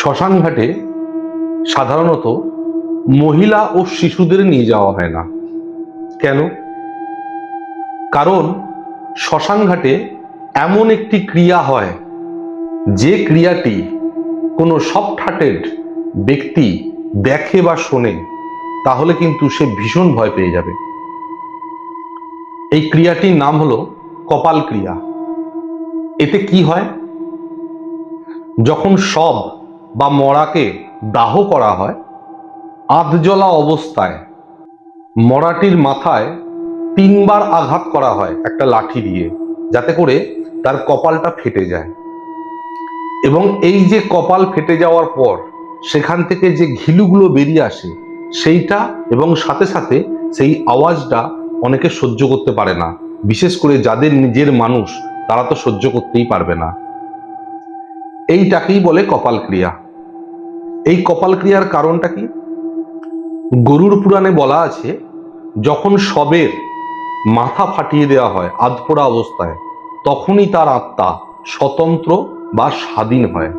শ্মশানঘাটে সাধারণত মহিলা ও শিশুদের নিয়ে যাওয়া হয় না। কেন? কারণ শ্মশানঘাটে এমন একটি ক্রিয়া হয়, যে ক্রিয়াটি কোনো সফট হার্টেড ব্যক্তি দেখে বা শোনে, তাহলে কিন্তু সে ভীষণ ভয় পেয়ে যাবে। এই ক্রিয়াটির নাম হলো কপাল ক্রিয়া। এতে কি হয়? যখন শব বা মরাকে দাহ করা হয় আধজলা অবস্থায়। মরাটির মাথায় তিনবার আঘাত করা হয় একটা লাঠি দিয়ে, যাতে করে তার কপালটা ফেটে যায়। এবং এই যে কপাল ফেটে যাওয়ার পর সেখান থেকে যে ঘিলুগুলো বেরিয়ে আসে, সেইটা এবং সাথে সাথে সেই আওয়াজটা অনেকে সহ্য করতে পারে না। বিশেষ করে যাদের নিজের মানুষ, তারা তো সহ্য করতেই পারবে না। এইটাকেই বলে কপাল ক্রিয়া এই কপাল ক্রিয়ার কারণটা কি? গরুর পুরাণে বলা আছে, যখন সবের মাথা ফাটিয়ে দেওয়া হয় আধপোড়া অবস্থায়, তখনই তার আত্মা স্বতন্ত্র বা স্বাধীন হয়।